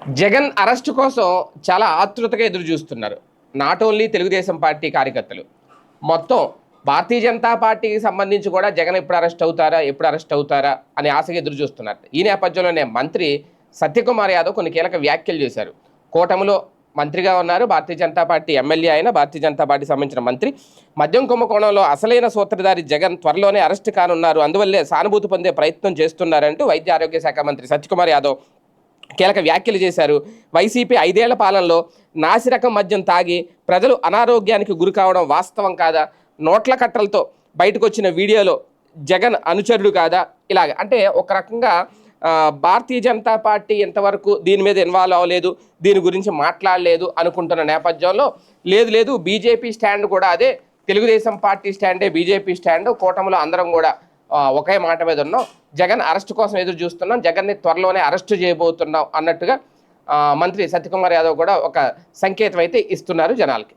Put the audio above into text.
Jagan arrest కోసం చాలా ఆతృతగా ఎదురు చూస్తున్నారు నాట్ ఓన్లీ తెలుగుదేశం పార్టీ కార్యకర్తలు. మొత్తం భారతీయ జనతా పార్టీకి సంబంధించి కూడా జగన్ ఎప్పుడు అరెస్ట్ అవుతారా ఎప్పుడు అరెస్ట్ అవుతారా అని ఆశగా ఎదురు చూస్తున్నారు ఈ నేపథ్యంలోనే మంత్రి సత్యకుమార్ యాదవ్ కొన్ని కీలక వ్యాఖ్యలు చేశారు. కూటమిలో మంత్రిగా ఉన్నారు భారతీయ జనతా పార్టీ ఎమ్మెల్యే అయిన భారతీయ జనతా పార్టీ సంబంధించిన మంత్రి. మద్యం కుంభకోణంలో అసలైన సూత్రధారి జగన్ త్వరలోనే అరెస్ట్ కానున్నారు. అందువల్లే సానుభూతి పొందే ప్రయత్నం చేస్తున్నారంటూ వైద్య ఆరోగ్య శాఖ మంత్రి సత్యకుమార్ యాదవ్ కీలక వ్యాఖ్యలు చేశారు. వైసీపీ ఐదేళ్ళ పాలనలో నాసిరకం మద్యం తాగి ప్రజలు అనారోగ్యానికి గురి కావడం వాస్తవం కాదా? నోట్ల కట్టలతో బయటకు వచ్చిన వీడియోలో జగన్ అనుచరుడు కాదా? ఇలాగ. అంటే ఒక రకంగా భారతీయ జనతా పార్టీ ఎంతవరకు దీని మీద ఇన్వాల్వ్ అవ్వలేదు దీని గురించి మాట్లాడలేదు అనుకుంటున్న నేపథ్యంలో లేదు లేదు బీజేపీ స్టాండ్ కూడా అదే. తెలుగుదేశం పార్టీ స్టాండే బీజేపీ స్టాండ్ కూటమిలో అందరం కూడా ఒకే మాట మీద ఉన్నాం. జగన్ అరెస్ట్ కోసం ఎదురు చూస్తున్నాం. జగన్ని త్వరలోనే అరెస్ట్ చేయబోతున్నాం అన్నట్టుగా మంత్రి సత్యకుమార్ యాదవ్ కూడా ఒక సంకేతం అయితే ఇస్తున్నారు జనాలకి.